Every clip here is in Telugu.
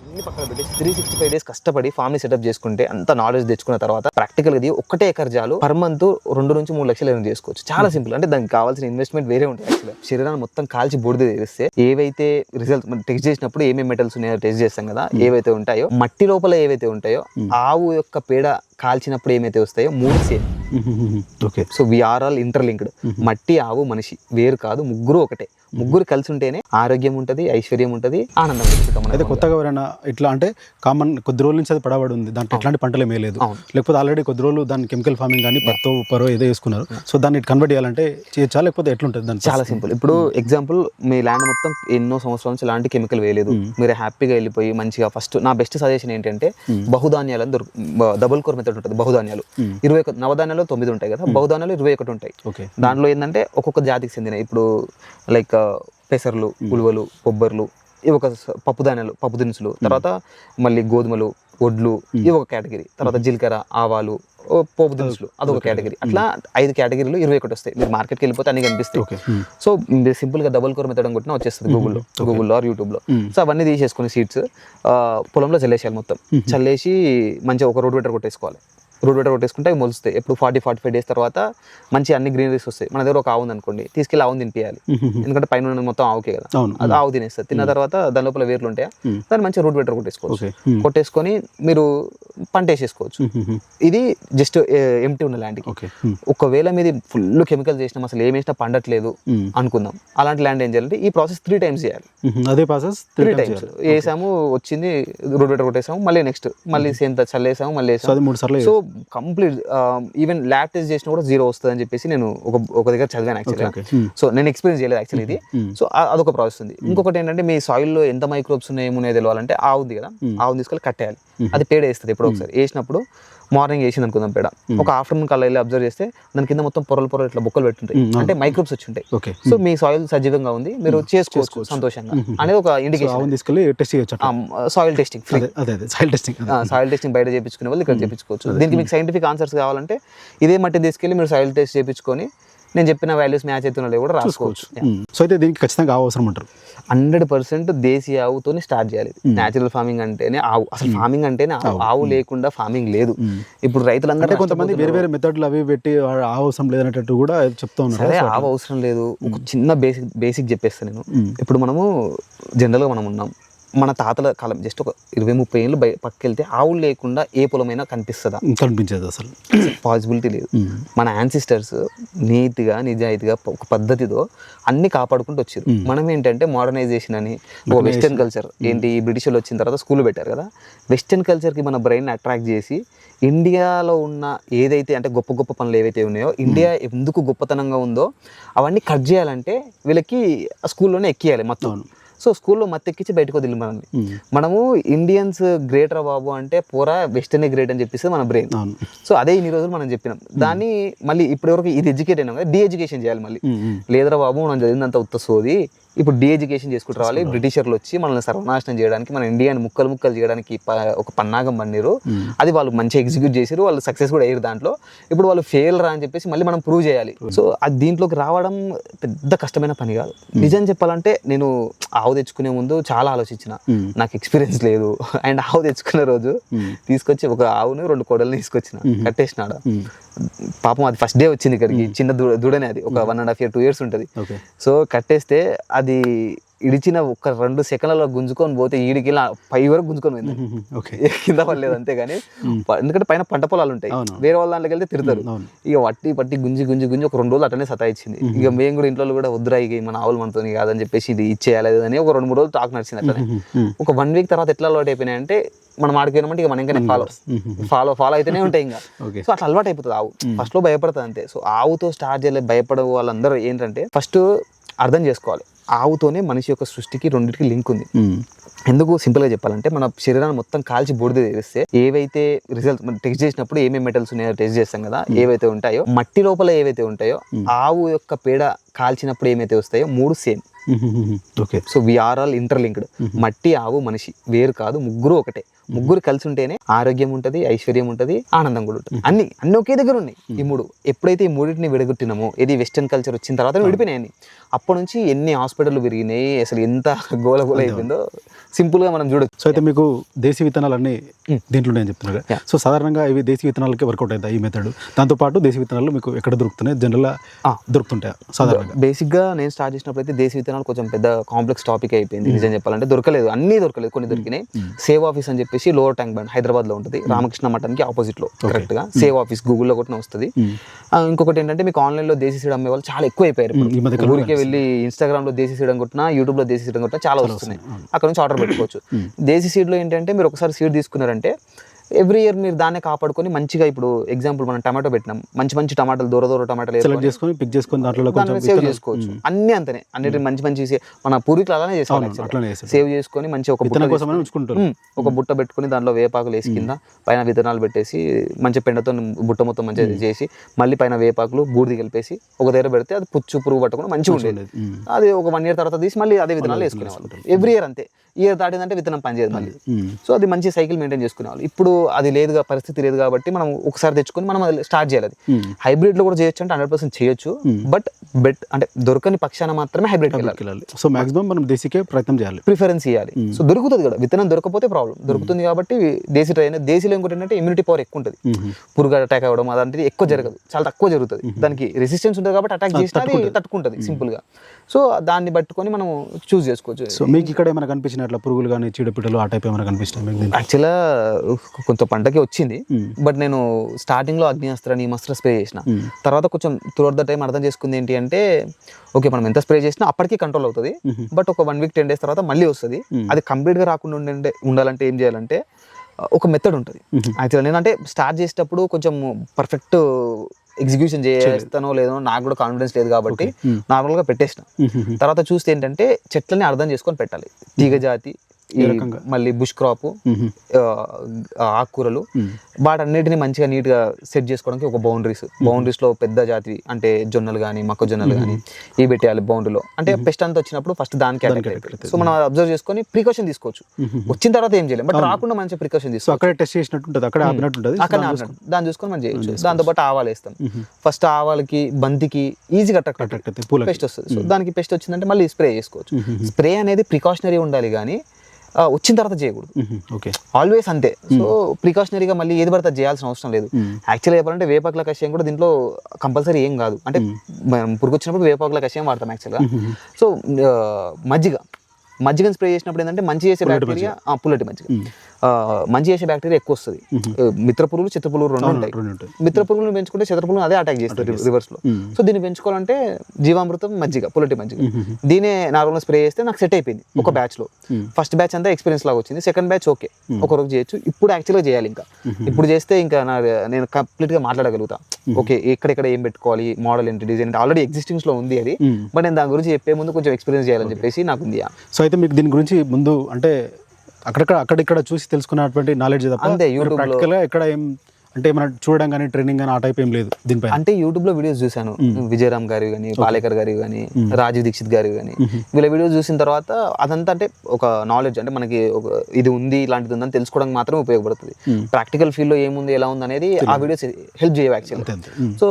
అన్ని పక్కన పెట్టి త్రీ సిక్స్టీ ఫైవ్ డేస్ కష్టపడి ఫామ్ని సెటప్ చేసుకుంటే అంత నాలెడ్జ్ తెచ్చుకున్న తర్వాత ప్రాక్టికల్ ఇది ఒక్కటే ఎకర్ జాలు పర్ మంత్ రెండు నుంచి మూడు లక్షలు ఎర్న్ చేసుకోవచ్చు. చాలా సింపుల్ అంటే దానికి కావాల్సిన ఇన్వెస్ట్మెంట్ వేరే ఉంటుంది యాక్చువల్గా శరీరాన్ని మొత్తం కాల్చి బూడిద చేస్తే ఏవైతే రిజల్ట్ టెస్ట్ చేసినప్పుడు ఏమేమి మెటల్స్ ఉన్నాయో టెస్ట్ చేస్తాం కదా ఏవైతే ఉంటాయో మట్టి లోపల ఏవైతే ఉంటాయో ఆవు యొక్క పేడ కాల్చినప్పుడు ఏమైతే వస్తాయో మూడు same. Okay. So we are all interlinked మట్టి ఆవు మనిషి. వేరు కాదు ముగ్గురు ఒకటే. ముగ్గురు కలిసి ఉంటేనే ఆరోగ్యం ఉంటది ఐశ్వర్యం ఉంటది ఆనందం ఉంటుంది అయితే. కొత్తగా ఎవరైనా ఇట్లా అంటే కామన్ కొద్ది రోజుల నుంచి అది పడబడి ఉంది దాంట్లో ఎట్లాంటి పంటలు ఏమీ లేదు. లేకపోతే ఆల్రెడీ కొద్ది రోజులు దాన్ని కెమికల్ ఫార్మింగ్ కానీ పత్తో పరో ఏదో వేసుకున్నారు సో దాన్ని కన్వర్ట్ చేయాలంటే చేయొచ్చా? లేకపోతే ఎట్లుంటుంది దాని చాలా సింపుల్ ఇప్పుడు ఎగ్జాంపుల్ మీ ల్యాండ్ మొత్తం ఎన్నో సంవత్సరాల నుంచి ఎలాంటి కెమికల్ వేయలేదు. మీరు హ్యాపీగా వెళ్ళిపోయి మంచిగా ఫస్ట్ నా బెస్ట్ సజెషన్ ఏంటంటే బహుధాన్యాలు అని దొరుకు డబుల్ కోర్ మెథడ్ ఉంటుంది బహుధాన్యాలు. ఇరవై ఒక నవధాన్యాలు తొమ్మిది ఉంటాయి కదా బహుధాన్యాలు ఇరవై ఒకటి ఉంటాయి. ఓకే. దాంట్లో ఏంటంటే ఒక్కొక్క జాతికి చెందిన ఇప్పుడు లైక్ పెసర్లు ఉలువలు కొబ్బర్లు ఇవి ఒక పప్పు ధాన్యాలు పప్పు దినుసులు తర్వాత మళ్ళీ గోధుమలు వడ్లు ఇవి ఒక కేటగిరీ. తర్వాత జీలకర్ర ఆవాలు పోపు దినుసులు అదొక కేటగిరీ. అట్లా ఐదు కేటగిరీలు ఇరవై ఒకటి వస్తాయి. మీరు మార్కెట్కి వెళ్ళిపోతే అన్ని కనిపిస్తాయి. సో మీరు సింపుల్గా డబుల్ కోర్ మెథడ్ కొట్టినా వచ్చేస్తుంది గూగుల్లో గూగుల్లో ఆర్ యూట్యూబ్లో సో అవన్నీ తీసేసుకుని సీడ్స్ పొలంలో చల్లేసేయాలి మొత్తం. చల్లేసి మంచిగా ఒక రోడ్ వెటర్ కొట్టేసుకోవాలి. రోడ్ వెటర్ కొట్టేసుకుంటే అవి మొలుస్తాయి. ఎప్పుడు ఫార్టీ ఫార్టీ ఫైవ్ డేస్ తర్వాత మంచి అన్ని గ్రీనరీస్ వస్తాయి. మన దగ్గర ఒక ఆవు అనుకోండి తీసుకెళ్ళి ఆవుని తినిపించాలి ఎందుకంటే పైన మొత్తం ఆవుకే కదా. అది ఆవు తినేస్తుంది. తిన్న తర్వాత దాని లోపల వేర్లు ఉంటాయా? దాన్ని మంచిగా రోడ్ వెటర్ కొట్టేసుకోవచ్చు. కొట్టేసుకొని మీరు పంట వేసేసుకోవచ్చు. ఇది జస్ట్ ఎంటీ ఉన్న ల్యాండ్కి ఒకవేళ మీది ఫుల్ కెమికల్ చేసినాం అసలు ఏం వేసినా పండట్లేదు అనుకుందాం. అలాంటి ల్యాండ్ ఏం చేయాలంటే ఈ ప్రాసెస్ త్రీ టైమ్స్ చేయాలి. అదే ప్రాసెస్ త్రీ టైమ్స్ వేసాము వచ్చింది రోడ్ వెటర్ కొట్టేసాము మళ్ళీ నెక్స్ట్ మళ్ళీ సేమ్ చల్లేసాము మళ్ళీ వేసాము. So complete even lab test చేసినా కూడా జీరో వస్తుంది అని చెప్పేసి నేను ఒక ఒక దగ్గర చదివాను యాక్చువల్గా సో నేను ఎక్స్పీరియన్స్ చేయలేదు యాక్చువల్లీ ఇది. సో ఆ- అదొక ప్రాసెస్ ఉంది. ఇంకొకటి ఏంటంటే మీ సాయిల్లో ఎంత మైక్రోబ్స్ ఉన్నాయి ఏమున్నాయో తెలియాలంటే ఆవు ఉంది కదా ఆవుని తీసుకెళ్ళి కట్టేయాలి. అది పేడ వేస్తుంది ఎప్పుడో ఒకసారి. వేసినప్పుడు మార్నింగ్ వేసింది అనుకుందాం పేడ. ఒక ఆఫ్టర్నూన్ కల్లా వెళ్ళి అబ్జర్వ్ చేస్తే దాని కింద మొత్తం పొరలు పొరలు ఇట్లా బొక్కలు పెట్టుంటాయి. అంటే మైక్రోబ్స్ వచ్చి ఉంటాయి ఓకే. సో మీ సాయిల్ సజీవంగా ఉంది. మీరు చేసుకోవచ్చు సంతోషంగా. అనేది ఒక ఇండికేషన్ తీసుకెళ్ళి టెస్ట్ చేయొచ్చు soil testing free soil testing soil testing బయట చేయించుకునే వాళ్ళు ఇక్కడ చేయించుకోవచ్చు. దీనికి మీకు సైంటిఫిక్ ఆన్సర్స్ కావాలంటే ఇదే మట్టి తీసుకెళ్ళి మీరు సాయిల్ టెస్ట్ చేయించుకొని నేను చెప్పిన వాల్యూస్ మ్యాచ్ అవుతున్నా కూడా రాసుకోవచ్చు. సో అయితే దీనికి ఖచ్చితంగా ఆవు అవసరం అంటారు. హండ్రెడ్ పర్సెంట్ దేశీయ ఆవుతోనే స్టార్ట్ చేయాలి. న్యాచురల్ ఫార్మింగ్ అంటేనే ఆవు. అసలు ఫార్మింగ్ అంటేనే ఆవు. లేకుండా ఫార్మింగ్ లేదు. ఇప్పుడు రైతులందరూ కొంతమంది వేరే వేరే మెథడ్లు అవి పెట్టి ఆవు అవసరం లేదనేటట్టు కూడా చెప్తా ఉన్నారు. సరే ఆవు అవసరం లేదు. ఒక చిన్న బేసిక్ బేసిక్ చెప్పేస్తాను నేను. ఇప్పుడు మనము జనరల్గా మనం ఉన్నాం. మన తాతల కాలం జస్ట్ ఒక ఇరవై ముప్పై ఏళ్ళు బయ పక్కకెళ్తే ఆవులు లేకుండా ఏ పొలమైనా కనిపిస్తుందా? కనిపించేది అసలు. పాసిబిలిటీ లేదు. మన యాన్సిస్టర్స్ నీట్గా నిజాయితీగా ఒక పద్ధతితో అన్ని కాపాడుకుంటూ వచ్చారు. మనం ఏంటంటే మోడర్నైజేషన్ అని ఒక వెస్టర్న్ కల్చర్ ఏంటి ఈ బ్రిటిష్ వాళ్ళు వచ్చిన తర్వాత స్కూల్ పెట్టారు కదా. వెస్టర్న్ కల్చర్కి మన బ్రెయిన్ అట్రాక్ట్ చేసి ఇండియాలో ఉన్న ఏదైతే అంటే గొప్ప గొప్ప పనులు ఏవైతే ఉన్నాయో ఇండియా ఎందుకు గొప్పతనంగా ఉందో అవన్నీ కట్ చేయాలంటే వీళ్ళకి స్కూల్లోనే ఎక్కియాలి మొత్తం. సో స్కూల్లో మత్తెక్కించి బయటకు వదిలి మనల్ని. మనము ఇండియన్స్ గ్రేట్ రా బాబు అంటే పోరా వెస్టర్న్ గ్రేట్ అని చెప్పేసి మన బ్రెయిన్. సో అదే ఇన్ని రోజులు మనం చెప్పినాం. దాన్ని మళ్ళీ ఇప్పటివరకు ఇది ఎడ్యుకేట్ అయినాం కదా డి ఎడ్యుకేషన్ చేయాలి మళ్ళీ. లేదరా బాబు మనం చదివినంత ఉత్త సోది ఇప్పుడు డి ఎడ్యుకేషన్ చేసుకుంటూ రావాలి. బ్రిటిషర్లు వచ్చి మనల్ని సర్వనాశనం చేయడానికి మన ఇండియాని ముక్కలు ముక్కలు చేయడానికి ఒక పన్నాగం పన్నీరు. అది వాళ్ళు మంచిగా ఎగ్జిక్యూట్ చేసారు వాళ్ళు సక్సెస్ కూడా అయ్యారు దాంట్లో. ఇప్పుడు వాళ్ళు ఫెయిల్ రా అని చెప్పేసి మళ్ళీ మనం ప్రూవ్ చేయాలి. సో అది దీంట్లోకి రావడం పెద్ద కష్టమైన పని కాదు. నిజం చెప్పాలంటే నేను ఆవు తెచ్చుకునే ముందు చాలా ఆలోచించిన. నాకు ఎక్స్పీరియన్స్ లేదు. అండ్ ఆవు తెచ్చుకున్న రోజు తీసుకొచ్చి ఒక ఆవును రెండు కోడల్ని తీసుకొచ్చిన. కట్టేసినాడ. పాపం అది ఫస్ట్ డే వచ్చింది ఇక్కడికి. చిన్న దూడ దూడనే అది. ఒక one and half year two years ఉంటుంది. సో కట్టేస్తే అది ఇడిచిన ఒక రెండు సెకండ్లలో గుంజుకొని పోతే ఈడికి పై వరకు గుంజుకొని పోయింది. ఓకే. కింద పడలేదు అంతే కానీ ఎందుకంటే పైన పంట పొలాలు ఉంటాయి. వేరే వాళ్ళ దాంట్లోకి వెళ్తే తిడతారు అవును. ఇక వట్టి పట్టి గుంజి గుంజి గుంజి ఒక రెండు రోజులు అట్లనే సతాయించింది. ఇక మేము కూడా ఇంట్లో కూడా వద్దురా ఇక మన ఆవులు మనతో కాదని చెప్పేసి ఇది ఇచ్చేయాలి అని ఒక రెండు మూడు రోజులు టాక్ నడిచింది అట్లనే. ఒక వన్ వీక్ తర్వాత ఎట్లా అలవాటు అయిపోయినాయంటే మనం ఆడిపోయినామంటే ఇక మనం ఇంకా ఫాలో. ఫాలో ఫాలో అయితేనే ఉంటాయి ఇంకా. సో అట్లా అలవాటు అయిపోతుంది ఆవు. ఫస్ట్లో భయపడుతుంది అంతే. సో ఆవుతో స్టార్ట్ చేయలే భయపడే వాళ్ళందరూ ఏంటంటే ఫస్ట్ అర్థం చేసుకోవాలి. ఆవుతోనే మనిషి యొక్క సృష్టికి రెండింటికి లింక్ ఉంది. ఎందుకు సింపుల్గా చెప్పాలంటే మన శరీరాన్ని మొత్తం కాల్చి బూడిద చేస్తే ఏవైతే రిజల్ట్ మనం టెస్ట్ చేసినప్పుడు ఏమేమి మెటల్స్ ఉన్నాయో టెస్ట్ చేస్తాం కదా ఏవైతే ఉంటాయో మట్టి లోపల ఏవైతే ఉంటాయో ఆవు యొక్క పేడ కాల్చినప్పుడు ఏమైతే వస్తాయో మూడు same. Okay. So we are all interlinked మట్టి ఆవు మనిషి వేరు కాదు ముగ్గురు ఒకటే. ముగ్గురు కలిసి ఉంటేనే ఆరోగ్యం ఉంటది ఐశ్వర్యం ఉంటది ఆనందం కూడా ఉంటుంది. అన్ని అన్ని ఒకే దగ్గర ఉన్నాయి. ఈ మూడు ఎప్పుడైతే ఈ మూడింటిని విడగొట్టినామో ఇది వెస్టర్న్ కల్చర్ వచ్చిన తర్వాత విడిపోయినాయి అప్పటి నుంచి ఎన్ని హాస్పిటల్ పెరిగినాయి అసలు ఎంత గోల గోల అయిపోయిందో సింపుల్గా మనం చూడొచ్చు. సో అయితే మీకు దేశీ విత్తనాలు అన్ని దీంట్లో నేను. Yeah. సో సాధారణంగా ఇవి దేశీ విత్తనాలకి వర్కౌట్ అవుతాయి ఈ మెథడ్ దాంతోపాటు దేశీ విత్తనాలు మీకు ఎక్కడ దొరుకుతున్నాయి? జనరల్గా Ah. దొరుకుతుంటాయి? సాధారణంగా. బేసిక్గా నేను స్టార్ట్ చేసినప్పుడు అయితే దేశీ విత్తనాలు కొంచెం పెద్ద కాంప్లెక్స్ టాపిక్ అయిపోయింది. నిజం చెప్పాలంటే దొరకలేదు. అన్ని దొరకలేదు. కొన్ని దొరికినాయి. సేవ్ ఆఫీస్ అని చెప్పేసి లోవర్ ట్యాంక్ బండ్ హైదరాబాద్లో ఉంటుంది రామకృష్ణ మఠం కి ఆపోజిట్లో కరెక్ట్గా సేవ్ ఆఫీస్ గూగుల్లో కొట్టిన వస్తుంది. ఇంకొకటి ఏంటంటే మీకు ఆన్లైన్లో దేశీ సీడ్ అమ్మే వాళ్ళు చాలా ఎక్కువ అయిపోయారు ఊరికే వెళ్ళి ఇన్స్టాగ్రామ్లో దేశీ సీడ్ అని కొట్టినా యూట్యూబ్లో దేశీ సీడ్ అని కొట్టినా చాలా వస్తున్నాయి. అక్కడ నుంచి ఆర్డర్ పెట్టుకోవచ్చు. దేశీ సీడ్లో ఏంటంటే మీరు ఒకసారి సీడ్ తీసుకున్నారంటే ఎవ్రీ ఇయర్ మీరు దాన్నే కాపాడుకొని మంచిగా ఇప్పుడు ఎగ్జాంపుల్ మనం టమాటో పెట్టినాం. మంచి మంచి టమాటాలు దూర దూర టమాటాలు సెలెక్ట్ వేసుకొని చేసుకొని పిక్ చేసుకొని దాంట్లో కొంచెం సేవ్ చేసుకోవచ్చు. అన్ని అంతనే. అన్నిటి మంచి మంచి మన పూర్వీకులు అలానే చేస్తారు. సేవ్ చేసుకొని మంచి ఒక బుట్ట ఒక బుట్ట పెట్టుకొని దాంట్లో వేపాకులు వేసి కింద పైన విత్తనాలు పెట్టేసి మంచి పెండతో బుట్ట మొత్తం మంచిగా చేసి మళ్ళీ పైన వేపాకులు బూడిది కలిపేసి ఒక దగ్గర పెడితే అది పుచ్చు పురుగు పట్టుకుని మంచిగా ఉండేది. అది ఒక వన్ ఇయర్ తర్వాత తీసి మళ్ళీ అదే విత్తనాలు వేసుకునేవాళ్ళు. ఎవ్రీ ఇయర్ అంతే. ఇయర్ దాటిందంటే విత్తనం పనిచేయదు మళ్ళీ. సో అది మంచి సైకిల్ మెయింటైన్ చేసుకునేవాళ్ళు. ఇప్పుడు అది లేదుగా పరిస్థితి లేదు కాబట్టి మనం ఒకసారి తెచ్చుకొని మనం అది స్టార్ట్ చేయాలి. హైబ్రిడ్లో కూడా చేయొచ్చు అంటే హండ్రెడ్ పర్సెంట్ చేయొచ్చు. బట్ బెట్ అంటే దొరకని పక్షాన మాత్రమే హైబ్రిడ్ వెళ్ళాలి. సో మాక్సిమం మనం దేశీకే ప్రయత్నం చేయాలి. ప్రిఫరెన్స్ ఇవ్వాలి సో దొరుకుతుంది కూడా. విత్తనం దొరకపోతే ప్రాబ్లం. దొరుకుతుంది కాబట్టి దేశీ ట్రైన్ దేశీలో ఇంకోటి ఏంటంటే ఇమ్యూనిటీ పవర్ ఎక్కువ ఉంటుంది. పురుగు అటాక్ అవ్వడం అదంటే ఎక్కువ జరగదు. చాలా తక్కువ జరుగుతుంది. దానికి రెసిస్టెన్స్ ఉంటుంది కాబట్టి అటాక్ చేసినా అది తట్టుకుంటుంది. సింపుల్గా. సో దాన్ని పట్టుకొని మనం చూస్ చేసుకోవచ్చు. సో మీకు ఇక్కడ ఏమైనా కనిపించిన అట్లా పురుగులు కానీ చీడపిట్టలు ఆ టైప్ ఏమైనా కనిపిస్తున్నాయి? యాక్చువల్గా కొంత పంటకి వచ్చింది Hmm. బట్ నేను స్టార్టింగ్లో అగ్నిఅస్త్ర నీమస్త్ర స్ప్రే చేసిన Hmm. తర్వాత కొంచెం త్రూఅవుట్ ద టైం అర్థం చేసుకుంది ఏంటి అంటే ఓకే మనం ఎంత స్ప్రే చేసినా అప్పటికి కంట్రోల్ అవుతుంది. బట్ ఒక వన్ వీక్ టెన్ డేస్ తర్వాత మళ్ళీ వస్తుంది Hmm. అది కంప్లీట్గా రాకుండా ఉండే ఉండాలంటే ఏం చేయాలంటే ఒక మెథడ్ ఉంటుంది. యాక్చువల్ నేనంటే స్టార్ట్ చేసేటప్పుడు కొంచెం పర్ఫెక్ట్ ఎగ్జిక్యూషన్ చేస్తానో లేదో నాకు కూడా కాన్ఫిడెన్స్ లేదు కాబట్టి Hmm. నార్మల్గా పెట్టేసిన. తర్వాత చూస్తే ఏంటంటే చెట్లని అర్థం చేసుకొని పెట్టాలి తీగ జాతి ఈ రకంగా? మళ్ళీ బుష్ క్రాప్. ఆకుకూరలు. వాటన్నిటిని మంచిగా నీట్గా సెట్ చేసుకోవడానికి ఒక బౌండరీస్. బౌండరీస్లో పెద్ద జాతి అంటే జొన్నలు కానీ మొక్కజొన్నలు కానీ ఇవి పెట్టేయాలి బౌండరీలో. అంటే పెస్ట్ అంతా వచ్చినప్పుడు ఫస్ట్ దానికి సో మనం అబ్జర్వ్ చేసుకొని ప్రికాషన్ తీసుకోవచ్చు. వచ్చిన తర్వాత ఏం చేయలేం. బట్ రాకుండా మంచి ప్రికాషన్ తీసుకోవచ్చు అక్కడే టెస్ట్ చేసినట్టు అక్కడే దాన్ని చూసుకొని మనం చేయొచ్చు. దాంతో పాటు ఆవాలు వేస్తాం. ఫస్ట్ ఆవాలకి బంతికి ఈజీగా అట్రాక్ట్ పెస్ట్ వస్తుంది. సో దానికి పెస్ట్ వచ్చిందంటే మళ్ళీ స్ప్రే చేసుకోవచ్చు. స్ప్రే అనేది ప్రికాషనరీ ఉండాలి కానీ వచ్చిన తర్వాత చేయకూడదు. ఓకే. ఆల్వేస్ అంతే. సో ప్రికాషనరీగా మళ్ళీ ఏది పడితే చేయాల్సిన అవసరం లేదు. యాక్చువల్గా చెప్పాలంటే వేపాకుల కషాయం కూడా దీంట్లో కంపల్సరీ ఏం కాదు. అంటే మనం పురుగు వచ్చినప్పుడు వేపాకుల కషాయం వాడతాం యాక్చువల్గా సో మజ్జిగ. మజ్జిగను స్ప్రే చేసినప్పుడు ఏంటంటే మంచి చేసే బ్యాక్టీరియా పుల్లటి మజ్జిగ. మంచి చేసే బ్యాక్టీరియా ఎక్కువ వస్తుంది. ఆ, మిత్ర పురుగులు చిత్ర పురుగులు రెండు ఉంటాయి. రెండు ఉంటాయి. మిత్ర పురుగులను పెంచుకుంటే శత్రు పురుగులు అదే అటాక్ చేస్తారు రివర్స్లో. సో దీన్ని పెంచుకోవాలంటే జీవామృతం మజ్జిగ పుల్లటి మజ్జిగ దీనే నార్మల్ స్ప్రే చేస్తే నాకు సెట్ అయిపోయింది ఒక బ్యాచ్లో. ఫస్ట్ బ్యాచ్ అంతా ఎక్స్పీరియన్స్ లాగా వచ్చింది. సెకండ్ బ్యాచ్ ఓకే ఒక రోజు చేయొచ్చు. ఇప్పుడు యాక్చువల్గా చేయాలి ఇంకా. ఇప్పుడు చేస్తే ఇంకా నా నేను కంప్లీట్గా మాట్లాడగలుగుతా. ఓకే ఎక్కడెక్కడ ఏం పెట్టుకోవాలి మోడల్ ఏంటి డిజైన్ ఏంటి ఆల్రెడీ ఎగ్జిస్టింగ్స్లో ఉంది అది. బట్ నేను దాని గురించి చెప్పే ముందు కొంచెం ఎక్స్పీరియన్స్ చేయాలని చెప్పేసి నాకు ఉంది సో అయితే మీకు దీని గురించి ముందు అంటే అక్కడక్కడ అక్కడిక్కడ చూసి తెలుసుకున్నటువంటి నాలెడ్జ్ తప్ప అంతే, YouTube లో- ప్రాక్టికల్గా ఎక్కడ ఏం అంటే ఏమైనా చూడడం కానీ ట్రైనింగ్ కానీ ఆ టైప్ ఏం లేదు దీనిపైన. అంటే యూట్యూబ్లో వీడియోస్ చూశాను. విజయరామ్ గారి కానీ పాలేకర్ గారి కానీ రాజీవ్ దీక్షిత్ గారి కానీ వీళ్ళ వీడియోస్ చూసిన తర్వాత అదంతా అంటే ఒక నాలెడ్జ్ అంటే మనకి ఒక ఇది ఉంది ఇలాంటిది ఉందని తెలుసుకోవడానికి మాత్రమే ఉపయోగపడుతుంది. ప్రాక్టికల్ ఫీల్డ్లో ఏముంది ఎలా ఉంది అనేది ఆ వీడియోస్ హెల్ప్ చేయవు యాక్చువల్ అంతే అంతే. ఉమ్. సో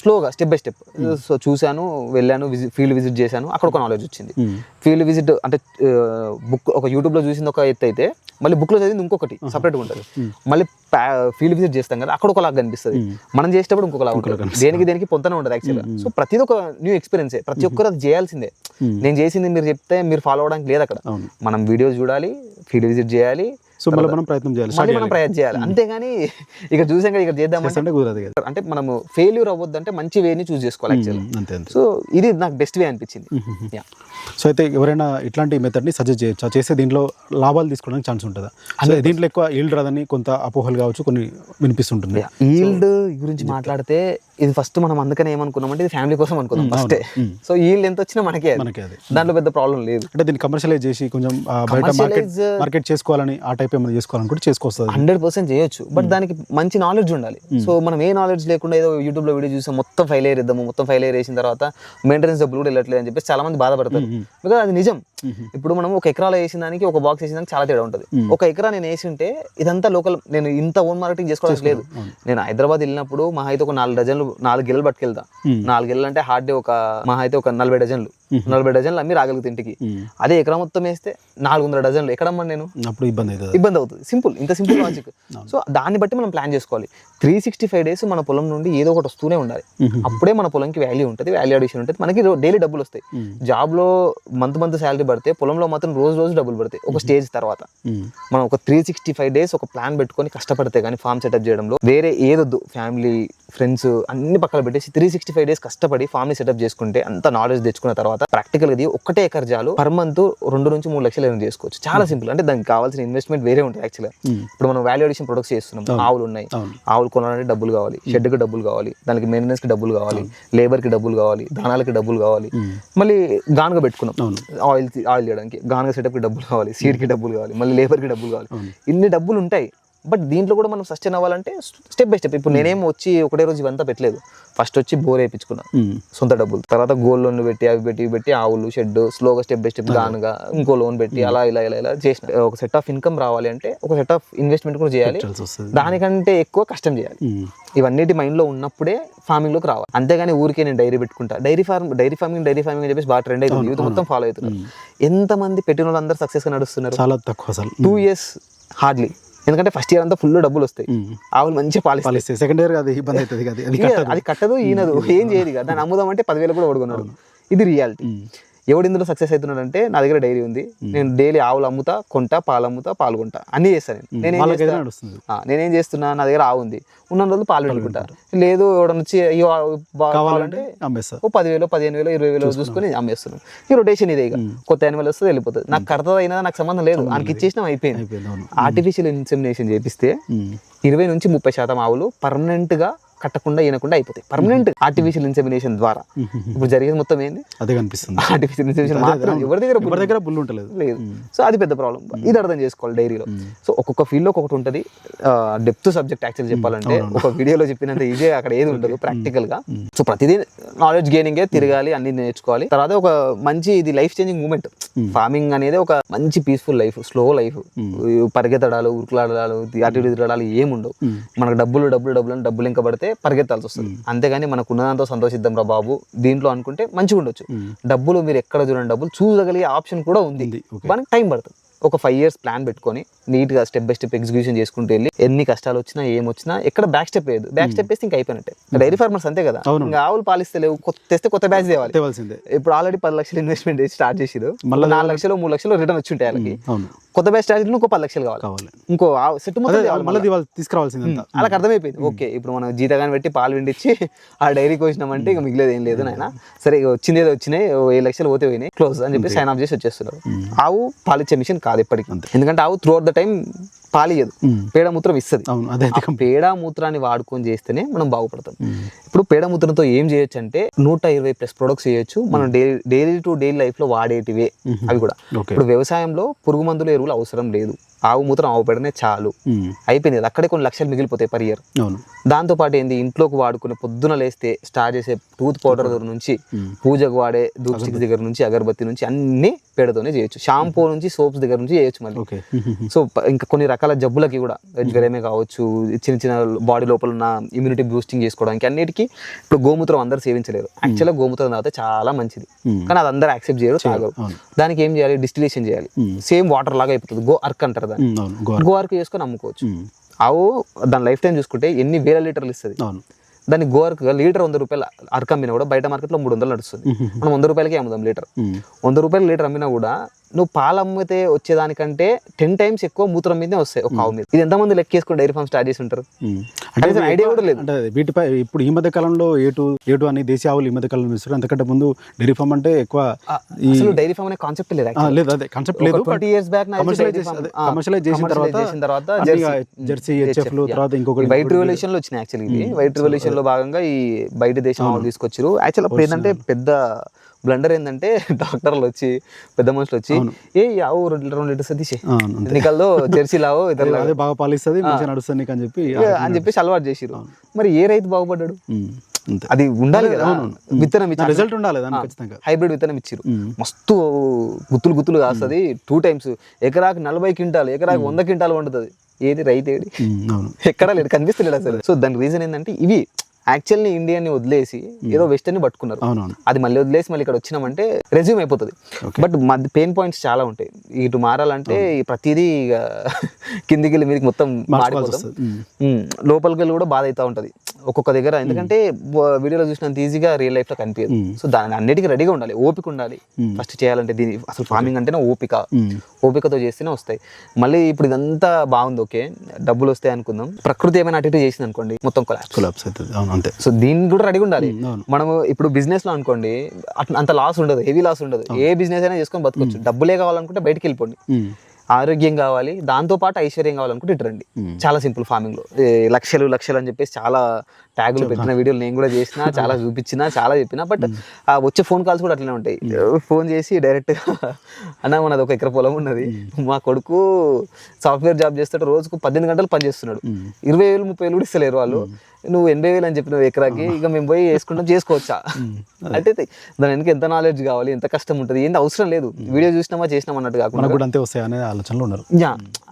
స్లోగా స్టెప్ బై స్టెప్ సో చూశాను వెళ్ళాను ఫీల్డ్ విజిట్ చేశాను. అక్కడ ఒక నాలెడ్జ్ వచ్చింది. ఫీల్డ్ విజిట్ అంటే బుక్ ఒక యూట్యూబ్లో చూసింది ఒక ఎత్తు అయితే మళ్ళీ బుక్లో చదివింది ఇంకొకటి సపరేట్గా ఉంటుంది. మళ్ళీ ఫీల్డ్ విజిట్ చేస్తాం కదా అక్కడ ఒకలాగా కనిపిస్తుంది. మనం చేసేటప్పుడు ఇంకొకలాగా ఉంటుంది. దేనికి దేనికి పొంతనే ఉంటుంది యాక్చువల్గా సో ప్రతిది ఒక న్యూ ఎక్స్పీరియన్సే ప్రతి ఒక్కరు అది చేయాల్సిందే. నేను చేసింది మీరు చెప్తే మీరు ఫాలో అవడానికి లేదు అక్కడ. మనం వీడియోస్ చూడాలి ఫీల్డ్ విజిట్ చేయాలి సో మళ్ళీ మనం ప్రయత్నం చేయాలి. మళ్ళీ మనం ప్రయత్నం చేయాలి. అంతేగాని ఇక్కడ చూసాం కదా ఇక్కడ చేద్దామంటే అంటే కుదరదు కదా. అంటే మనము ఫెయిల్యూర్ అవ్వద్దంటే మంచి వేని చూస్ చేసుకోవాలి అంతే సో ఇది నాకు బెస్ట్ వే అనిపించింది. సో అయితే ఎవరైనా ఇట్లాంటి మెథడ్ని సజెస్ట్ చేయొచ్చా. చేస్తే దీంట్లో లాభాలు తీసుకోవడానికి ఛాన్స్ ఉంటుందా? సో దీంట్లో ఎక్కువ ఈల్డ్ రాదని కొంత అపోహలు కావచ్చు కొన్ని వినిపిస్తుంటుంది. ఈల్డ్ గురించి మాట్లాడితే ఇది ఫస్ట్ మనం అందుకనే ఏమనుకున్నాం అంటే ఇది ఫ్యామిలీ కోసం అనుకున్నాం ఫస్టే సో వీళ్ళు ఎంత వచ్చినా మనకే దాంట్లో పెద్ద ప్రాబ్లం లేదు. అంటే దీన్ని కమర్షియలైజ్ చేసి కొంచెం బయట మార్కెట్ చేసుకోవాలని ఆ టైప్ ఏమైనా చేసుకోవాలని కూడా హండ్రెడ్ పర్సెంట్ చేయొచ్చు. బట్ దానికి మంచి నాలెడ్జ్ ఉండాలి. సో మనం ఏ నాలెడ్జ్ లేకుండా ఏదో యూట్యూబ్లో వీడియో చూసాం మొత్తం ఫైల్ వేద్దాము మొత్తం ఫైల్ వేసిన తర్వాత మెయింటెనెన్స్ డబ్బులు కూడా వెళ్ళట్లేదు అని చెప్పేసి చాలా మంది బాధపడతారు బికాజ్ అది నిజం. ఇప్పుడు మనం ఒక ఎకరాలో వేసిన దానికి ఒక బాక్స్ వేసిన దానికి చాలా తేడా ఉంటుంది. ఒక ఎకరా నేను వేసి ఉంటే ఇదంతా లోకల్ నేను ఇంత ఓన్ మార్కెటింగ్ చేసుకోవడానికి లేదు. నేను హైదరాబాద్ వెళ్ళినప్పుడు మా అయితే ఒక నాలుగు డజన్లు నాలుగు గిల్లలు పట్టుకెళ్తా. నాలుగు గిల్లలు అంటే హార్డ్ డే ఒక మా అయితే ఒక నలభై డజన్లు. నలభై డజన్లు అమ్మి రాగలుగుతా ఇంటికి అదే ఎకరా మొత్తం వేస్తే నాలుగు వందల డజన్లు. ఎక్కడమ్మా నేను? అప్పుడు ఇబ్బంది అవుతుంది. ఇబ్బంది అవుతుంది. సింపుల్ ఇంత సింపుల్ లాజిక్ సో దాన్ని బట్టి మనం ప్లాన్ చేసుకోవాలి. త్రీ సిక్స్టీ ఫైవ్ డేస్ మన పొలం నుండి ఏదో ఒకటి వస్తూనే ఉండాలి. అప్పుడే మన పొలంకి వాల్యూ ఉంటుంది వాల్యూ అడిషన్ ఉంటుంది. మనకి డైలీ డబ్బులు వస్తాయి. జాబ్లో మంత్ మంత్ శాలరీ పడితే పొలంలో మాత్రం రోజు రోజు డబ్బులు పడతాయి. ఒక స్టేజ్ తర్వాత. మనం ఒక త్రీ సిక్స్టీ ఫైవ్ డేస్ ఒక ప్లాన్ పెట్టుకొని కష్టపడితే కానీ ఫామ్ సెటప్ చేయడంలో వేరే ఏదొద్దు. ఫ్యామిలీ ఫ్రెండ్స్ అన్ని పక్కన పెట్టేసి త్రీ సిక్స్టీ ఫైవ్ డేస్ కష్టపడి ఫామ్ని సెటప్ చేసుకుంటే అంత నాలెడ్జ్ తెచ్చుకున్న తర్వాత ప్రాక్టికల్ ఇది ఒక్కటే ఎకర్ జాలు పర్ మంత్ రెండు నుంచి మూడు లక్షలు ఎర్న్ చేసుకోవచ్చు. చాలా సింపుల్ అంటే దానికి కావాల్సిన ఇన్వెస్ట్మెంట్ వేరే ఉంటుంది యాక్చువల్గా ఇప్పుడు మనం వాల్యూ అడిషన్ ప్రొడక్ట్స్ చేస్తున్నాం ఆవులు ఉన్నాయి. ఆవులు కొనాలంటే డబ్బులు కావాలి. షెడ్కి డబ్బులు కావాలి. దానికి మెయింటెనెన్స్కి డబ్బులు కావాలి. లేబర్కి డబ్బులు కావాలి. దానాలకి డబ్బులు కావాలి. మళ్ళీ గానుగ పెట్టుకున్నాం. ఆయిల్ ఆయిల్ చేయడానికి గానుగ సెటప్కి డబ్బులు కావాలి. సీడ్కి డబ్బులు కావాలి. మళ్ళీ లేబర్కి డబ్బులు కావాలి. ఇన్ని డబ్బులు ఉంటాయి. బట్ దీంట్లో కూడా మనం సస్టైన్ అవ్వాలంటే స్టెప్ బై స్టెప్ ఇప్పుడు నేనేం వచ్చి ఒకటే రోజు ఇవంతా పెట్టలేదు. ఫస్ట్ వచ్చి బోర్ వేయించుకున్నా. సొంత డబ్బులు. తర్వాత గోల్డ్ లోన్ పెట్టి అవి పెట్టి పెట్టి ఆవులు షెడ్ స్లోగా స్టెప్ బై స్టెప్ గానుగా ఇంకో లోన్ పెట్టి అలా ఇలా ఇలా ఇలా చేసిన ఒక సెట్ ఆఫ్ ఇన్కమ్ రావాలి అంటే ఒక సెట్ ఆఫ్ ఇన్వెస్ట్మెంట్ కూడా చేయాలి. దానికంటే ఎక్కువ కష్టం చేయాలి. ఇవన్నిటి మైండ్లో ఉన్నప్పుడే ఫార్మింగ్లోకి రావాలి. అంతేగాని ఊరికే నేను డైరీ పెట్టుకుంటా. Dairy farm dairy farming dairy farming అని చెప్పేసి బాగా ట్రెండ్ అవుతుంది యూత్ మొత్తం ఫాలో అవుతున్నారు. ఎంతమంది పెట్టిన వాళ్ళందరూ సక్సెస్గా నడుస్తున్నారు? చాలా తక్కువ టూ ఇయర్స్ హార్డ్లీ ఎందుకంటే ఫస్ట్ ఇయర్ అంతా ఫుల్ డబ్బులు వస్తాయి. ఆవులు మంచిగా పాలిస్తాయి. పాలిస్తే సెకండ్ ఇయర్ అది ఇబ్బంది అవుతుంది కదా. అది అది కట్టదు ఈనదు. ఏం చేయదు ఇక. దాన్ని అమ్ముదాం అంటే పదివేలు కూడా పడుకున్నాడు ఇది రియాలిటీ ఎవడు ఇందులో సక్సెస్ అవుతున్నాడు అంటే నా దగ్గర డైరీ ఉంది. నేను డైలీ ఆవులు అమ్ముతా కొంటా పాలు అమ్ముతా పాల్గొంటా. అన్నీ చేస్తాను నేను. నేనేం చేస్తున్నా నా దగ్గర ఆవు ఉంది. ఉన్న రోజులు పాలు పెట్టుకుంటా. లేదు ఎవడన్నా వచ్చి కావాలంటే ఓ పదివేలు పదిహేను వేలు ఇరవై వేలు చూసుకొని అమ్మేస్తున్నాను ఈ రొటేషన్ ఇదే ఇక. కొత్త యానిమల్ వస్తుంది వెళ్ళిపోతుంది. నాకు కడతది అయినా నాకు సంబంధం లేదు. ఆయనకి ఇచ్చేసినా అయిపోయింది. ఆర్టిఫిషియల్ ఇన్సెమినేషన్ చేపిస్తే. ఇరవై నుంచి ముప్పై శాతం ఆవులు పర్మనెంట్గా కట్టకుండా ఈనకుండా అయిపోతాయి. పర్మనెంట్ ఆర్టిఫిషియల్ ఇన్సెమినేషన్ ద్వారా. ఇప్పుడు జరిగేది మొత్తం ఏంది? అదే కనిపిస్తుంది. ఆర్టిఫిషియల్ ఇన్సెమినేషన్ మాత్రం ఎవరి దగ్గర ఎవరి దగ్గర బుల్ ఉంటలేదు. లేదు. సో అది పెద్ద ప్రాబ్లం ఇది అర్థం చేసుకోవాలి డైరీలో సో ఒక్కొక్క ఫీల్డ్లో ఒక్కొక్కటి ఉంటుంది. డెప్త్ సబ్జెక్ట్ యాక్చువల్ చెప్పాలంటే ఒక వీడియోలో చెప్పినంత ఈజీ అక్కడ ఏది ఉండదు ప్రాక్టికల్గా. సో ప్రతిదీ నాలెడ్జ్ గెయినింగ్ తిరగాలి అన్ని నేర్చుకోవాలి. తర్వాత ఒక మంచి ఇది లైఫ్ చేంజింగ్ మూమెంట్ ఫార్మింగ్ అనేది ఒక మంచి పీస్ఫుల్ లైఫ్ స్లో లైఫ్ పరిగెత్తడాలు ఉరుకులాడాలు అటు తిరగడాలు ఏమి ఉండవు మనకు డబ్బులు డబ్బులు డబ్బులు డబ్బులు ఇంకా పడితే పరిగెత్తాల్సి వస్తుంది. అంతేగాని మనకు ఉన్నదాంతో సంతోషిద్దాం రా బాబు దీంట్లో అనుకుంటే మంచిగా ఉండొచ్చు డబ్బులు మీరు ఎక్కడ చూడండి డబ్బులు చూడగలిగే ఆప్షన్ కూడా ఉంది. మనకి టైం పడుతుంది. ఒక ఫైవ్ ఇయర్స్ ప్లాన్ పెట్టుకొని నీట్గా స్టెప్ బై స్టెప్ ఎగ్జిక్యూషన్ చేసుకుంటూ వెళ్ళి ఎన్ని కష్టాలు వచ్చినా ఏం వచ్చినా ఎక్కడ బ్యాక్ స్టెప్ వేయదు బ్యాక్ స్టెప్ వేస్తే ఇంకా అయిపోయినట్టే. డైరీ ఫార్మర్స్ అంతే కదా. ఇంకా ఆవులు పాలిస్తే లేవు. కొత్త తెస్తే కొత్త బ్యాచ్ తేవాలి. ఇప్పుడు ఆల్రెడీ పది లక్షలు ఇన్వెస్ట్మెంట్ చేసి స్టార్ట్ చేసిరు మళ్ళా నాలుగు లక్షలు మూడు లక్షలు రిటర్న్ వచ్చి ఉంటాయి వాళ్ళకి. అవును. కొత్త బ్యాచ్ స్టార్ట్ ఇంకో పది లక్షలు కావాలి. కావాలి. ఇంకో సెట్ మొత్తం మళ్ళీ తీసుకురావాల్సింది అంతా. వాళ్ళకి అర్థమైపోయింది. ఓకే ఇప్పుడు మనం జీతగాని పెట్టి పాలు విండిచ్చి ఆ డైరీకి వచ్చినామంటే ఇక మిగిలేదు ఏం లేదు నాయన. సరే వచ్చింది ఏదో వచ్చినాయి ఏడు లక్షలు పోతే పోయినాయి. క్లోజ్ అని చెప్పి సైన్ ఆఫ్ చేసి వచ్చేస్తున్నారు. ఆవు పాలిచ్చే మిషన్ కాదు ఎప్పటికీ ఎందుకంటే ఆవు త్రూ అవుట్ ద టైం పాలియదు ఉమ్. పేడ మూత్రం ఇస్తుంది. అవును అదే ఆ పేడ మూత్రాన్ని వాడుకొని చేస్తేనే మనం బాగుపడతాం. ఇప్పుడు పేడ మూత్రంతో ఏం చేయొచ్చు అంటే నూట ఇరవై ప్లస్ ప్రొడక్ట్స్ చేయొచ్చు. మనం డైలీ డైలీ టు డైలీ లైఫ్లో వాడేటివే అవి కూడా. ఇప్పుడు వ్యవసాయంలో పురుగు మందులు ఎరువులు అవసరం లేదు. ఆవు మూత్రం ఆవు పేడనే చాలు. అయిపోయింది అక్కడే కొన్ని లక్షలు మిగిలిపోతాయి పర్ ఇయర్ అవును. దాంతో పాటు ఏంది? ఇంట్లోకి వాడుకునే పొద్దున లేస్తే స్టార్ట్ చేసే టూత్ పౌడర్ దగ్గర నుంచి. పూజకు వాడే ధూప్ స్టిక్ దగ్గర నుంచి అగరబత్తి నుంచి అన్ని పేడతోనే చేయొచ్చు. షాంపూ నుంచి సోప్స్ దగ్గర నుంచి చేయొచ్చు మళ్ళీ. సో ఇంకా కొన్ని రకాల జబ్బులకి కూడా జ్వరమే కావచ్చు చిన్న చిన్న బాడీ లోపల ఉన్న ఇమ్యూనిటీ బూస్టింగ్ చేసుకోవడానికి అన్నిటికీ ఇప్పుడు గోమూత్రం అందరూ సేవించలేరు. యాక్చువల్గా గోమూత్రం తాగితే చాలా మంచిది. కానీ అది అందరూ యాక్సెప్ట్ చేయరు తాగరు. దానికి ఏం చేయాలి? డిస్టిలేషన్ చేయాలి. సేమ్ వాటర్ లాగా అయిపోతుంది. గో అర్క్ అంటారు దాన్ని ఉమ్, అవును. గోర్. గో అర్క్ చేసుకొని అమ్ముకోవచ్చు. ఆవు దాని లైఫ్ టైం చూసుకుంటే ఎన్ని వేల లీటర్లు ఇస్తుంది? దాన్ని గోవర్క్ లీటర్ వంద రూపాయలు అరకు అమ్మినా కూడా బయట మార్కెట్లో మూడు వందలు నడుస్తుంది. మనం వంద రూపాయలకి అమ్ముదాం లీటర్. వంద రూపాయలు లీటర్ అమ్మినా కూడా నువ్వు పాలు అమ్మితే వచ్చేదానికంటే టెన్ టైమ్స్ ఎక్కువ మూత్రం మీదే వస్తాయి ఒక ఆవు మీద. ఇది ఎంతమంది లెక్కేసుకుని డైరీ ఫార్మ్ స్టార్ట్ చేసి ఉంటారు? idea ఎక్కువ- కూడా లేదు. అంటే వీటిపై ఇప్పుడు ఈ మధ్య కాలంలో ఏటు ఏటు అని దేశీయ ఆవులు ఈ మధ్య కాలంలో ఇస్తారు అంతకంటే ముందు డైరీ ఫామ్ అంటే ఎక్కువ అసలు డైరీ ఫామ్ అనే కాన్సెప్ట్ లేదు లేదు అదే కాన్సెప్ట్ లేదు ట్వంటీ ఇయర్స్ బ్యాక్ కమర్షియలైజ్ చేసిన తర్వాత చేసిన తర్వాత జెర్సీ హెచ్ఎఫ్లు తర్వాత ఇంకొకటి వైట్ రివల్యూషన్లో వచ్చినాయి యాక్చువల్లీ ఇది. వైట్ రివల్యూషన్లో భాగంగా ఈ బయట దేశం ఆవులు తీసుకొచ్చారు యాక్చువల్ అప్పుడు ఏంటంటే పెద్ద బ్లండర్ ఏంటంటే డాక్టర్లు వచ్చి పెద్ద మనుషులు వచ్చి ఏ ఆవు రెండు రెండు లీటర్స్ తీసే. ఎన్నికల్లో జెర్సీ లావు ఇతర అదే బాగా పాలిస్తుంది నడుస్తుంది నీకు అని చెప్పి అని చెప్పేసి అలవాటు చేసిరు మరి ఏ రైతు బాగుపడ్డాడు? అది ఉండాలి కదా. విత్తనం ఇచ్చి రిజల్ట్ ఉండాలి ఖచ్చితంగా. హైబ్రిడ్ విత్తనం ఇచ్చిరు. మస్తు గుత్తులు గుత్తులు కాస్తుంది. టూ టైమ్స్ ఎకరాకి నలభై క్వింటాలు ఎకరాకి వంద క్వింటాలు వండుతుంది ఏది రైతు ఏడి ఉమ్, అవును. ఎక్కడా లేదు కనిపిస్తలేడు అసలు. సో దాని రీజన్ ఏంటంటే ఇవి. యాక్చువల్లీ ఇండియాని వదిలేసి ఏదో వెస్టర్న్ పట్టుకున్నారు. అది మళ్ళీ వదిలేసి మళ్ళీ ఇక్కడ వచ్చినామంటే రెజ్యూమ్ అయిపోతుంది. బట్ మధ్య పెయిన్ పాయింట్స్ చాలా ఉంటాయి. ఇటు మారాలంటే ప్రతిదీ కిందికి వెళ్ళి మీదకి మొత్తం మాడిపోతాం. వస్తుంది. ఉమ్. ఉమ్, లోపలికి వెళ్ళి కూడా బాధ అవుతా ఉంటుంది. ఒక్కొక్క దగ్గర ఎందుకంటే వీడియోలో చూసినంత ఈజీగా రియల్ లైఫ్లో కనిపించదు. సో దాని అన్నిటికీ రెడీగా ఉండాలి. ఓపిక ఉండాలి. ఫస్ట్ చేయాలంటే దీని అసలు ఫార్మింగ్ అంటేనే ఓపిక. ఓపికతో చేస్తేనే వస్తాయి. మళ్ళీ ఇప్పుడు ఇదంతా బాగుంది ఓకే. డబ్బులు వస్తాయి అనుకుందాం. ప్రకృతి ఏమైనా అటు ఇటు చేసింది అనుకోండి మొత్తం కొలాప్స్ కొలాప్స్ అవుతుంది. అవును అంతే. సో దీనికి కూడా రెడీగా ఉండాలి. మనము ఇప్పుడు బిజినెస్లో అనుకోండి అట్ల- అంత లాస్ ఉండదు హెవీ లాస్ ఉండదు. ఏ బిజినెస్ అయినా చేసుకొని బతకొచ్చు. డబ్బులే కావాలనుకుంటే బయటికి వెళ్ళిపోండి. ఆరోగ్యం కావాలి దాంతో పాటు ఐశ్వర్యం కావాలనుకుంటే ఇటు రండి. చాలా సింపుల్ ఫార్మింగ్లో. లక్షలు లక్షలు అని చెప్పేసి చాలా ట్యాగులు పెట్టిన వీడియోలు నేను కూడా చేసిన చాలా చూపించిన చాలా చెప్పిన. బట్ ఆ వచ్చే ఫోన్ కాల్స్ కూడా అట్లనే ఉంటాయి. ఫోన్ చేసి డైరెక్ట్ అన్న మనది ఒక ఎకర పొలం ఉన్నది. మా కొడుకు సాఫ్ట్వేర్ జాబ్ చేస్తాడు రోజుకు పద్దెనిమిది గంటలు పని చేస్తున్నాడు. ఉమ్. ఇరవై వేలు ముప్పై వేలు కూడా ఇస్తలేరు వాళ్ళు. నువ్వు ఎనభై వేలు అని చెప్పిన ఎకరాకి ఇక మేము పోయి వేసుకుంటాం చేసుకోవచ్చా? అంటే దాని వెనక ఎంత నాలెడ్జ్ కావాలి ఎంత కష్టం ఉంటుంది ఏంటి అవసరం లేదు. వీడియో చూసినామా చేసినామా అన్నట్టు కాకుండా. కూడా అంతే వస్తాయి అనే ఆలోచనలో ఉన్నారు.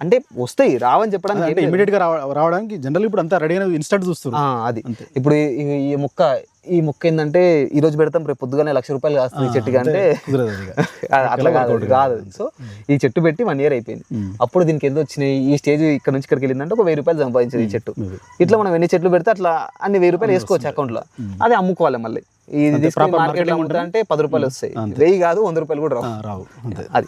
అంటే వస్తాయి రావని చెప్పడానికి ఇమీడియట్గా రావ- రావడానికి జనరల్ ఇప్పుడు అంతా రెడీ అయిన ఇన్స్టెంట్ చూస్తారు ఆ, అది. ఇప్పుడు ఈ మొక్క ఈ మొక్క ఏంటంటే ఈ రోజు పెడతాం రేపు పొద్దుగానే లక్ష రూపాయలు కాస్తుంది ఈ చెట్టుకి అంటే అట్లా కాదు కాదు. సో ఈ చెట్టు పెట్టి వన్ ఇయర్ అయిపోయింది. అప్పుడు దీనికి ఎంత వచ్చినాయి? ఈ స్టేజ్ ఇక్కడ నుంచి ఇక్కడికి వెళ్ళిందంటే ఒక వెయ్యి రూపాయలు సంపాదించింది ఈ చెట్టు. ఇట్లా మనం ఎన్ని చెట్లు పెడితే అట్లా అన్ని వెయ్యి రూపాయలు వేసుకోవచ్చు అకౌంట్లో. అది అమ్ముకోవాలి మళ్ళీ. ఇది మార్కెట్లో అంటే పది రూపాయలు వస్తాయి. వెయ్యి కాదు వంద రూపాయలు కూడా రావు. రావు అది.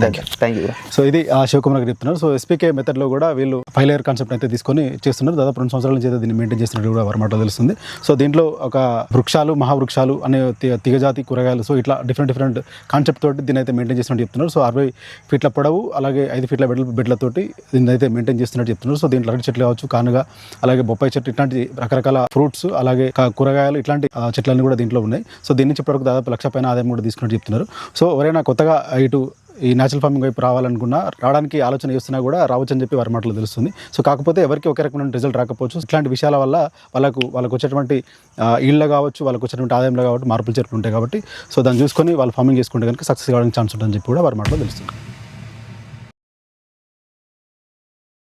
థ్యాంక్ యూ సో ఇది ఆ శివకుమార్ గారు చెప్తున్నారు. సో ఎస్పీకే మెథడ్లో కూడా వీళ్ళు ఫైవ్ లేయర్ కాన్సెప్ట్ అయితే తీసుకొని చేస్తున్నారు. దాదాపు రెండు సంవత్సరాల నుంచి దీన్ని మెయింటైన్ చేస్తున్నట్టు కూడా వారి మాటలో తెలుస్తుంది. సో దీంట్లో ఒక వృక్షాలు మహావృక్షాలు అనే తీగజాతి కూరగాయలు సో ఇట్లా డిఫరెంట్ డిఫరెంట్ కాన్సెప్ట్ తోటి దీన్ని అయితే మెయింటైన్ చేస్తున్నట్టు చెప్తున్నారు. సో అరవై ఫీట్ల పొడవు అలాగే ఐదు ఫీట్ల బెడ్ల బెడ్లతోటి దీన్ని అయితే మెయింటైన్ చేస్తున్నట్టు చెప్తున్నారు. సో దీంట్లో అరటి చెట్లు కావచ్చు కానుగా అలాగే బొప్పాయి చెట్టు ఇట్లాంటి రకరకాల ఫ్రూట్స్ అలాగే కూరగాయలు ఇట్లాంటి చెట్లన్నీ కూడా దీంట్లో ఉన్నాయి. సో దీని నుంచి ఇప్పటివరకు దాదాపు లక్ష పైన ఆదాయం కూడా తీసుకున్నట్టు చెప్తున్నారు. సో ఎవరైనా కొత్తగా ఇటు ఈ న్యాచురల్ ఫార్మింగ్ వైపు రావాలనుకున్నా రావడానికి ఆలోచన చేస్తున్నా కూడా రావచ్చు అని చెప్పి వారి మాటలు తెలుస్తుంది. సో కాకపోతే ఎవరికి ఒకే రకమైన రిజల్ట్ రాకపోవచ్చు. ఇట్లాంటి విషయాల వల్ల వాళ్ళకు వాళ్ళకు వచ్చేటువంటి ఈళ్ళ కావచ్చు వాళ్ళకు వచ్చేటువంటి ఆదాయంలో కాబట్టి మార్పులు చేర్పులు ఉంటాయి కాబట్టి సో దాన్ని చూసుకొని వాళ్ళు ఫార్మింగ్ చేసుకుంటే కనుక సక్సెస్ కావడానికి ఛాన్స్ ఉంటుందని చెప్పి కూడా వారి మాటలో తెలుస్తుంది